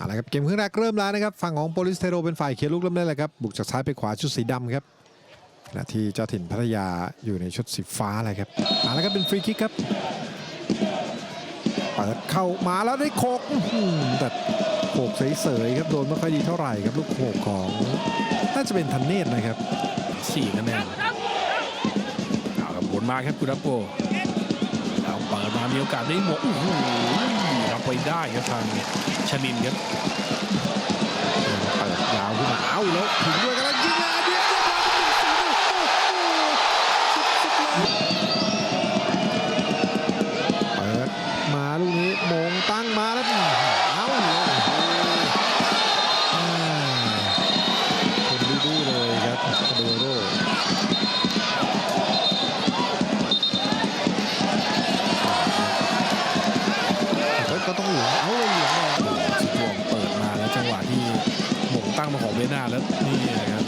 เอาละครับเกมครึ่งแรกเริ่มแล้วนะครับฝั่งของโปลิสเทโรเป็นฝ่ายเคลียร์ลูกเริ่มได้เลยครับบุกจากซ้ายไปขวาชุดสีดำครับขณะที่เจ้าถิ่นพัทยาอยู่ในชุดสีฟ้าเลยครับเอาละครับเป็นฟรีคิกครับเปิดเข้ามาแล้วได้โคกแต่โขกเสยๆครับโดนไม่ค่อยดีเท่าไหร่ครับลูกโขกของน่าจะเป็นทันเนตนะครับสี่คะแนนเอาครับผลมาครับกุดับโป เอาเปิดมามีโอกาสได้หมกโอ้โหรับไปได้ครับทางชนินครับ ก็ต้องหลวงเอาเลยเหลืองเลยสุดวงเปิดมาแล้วจังหวะที่หมงตั้งมาของเวน่าแล้วนี่นะครับ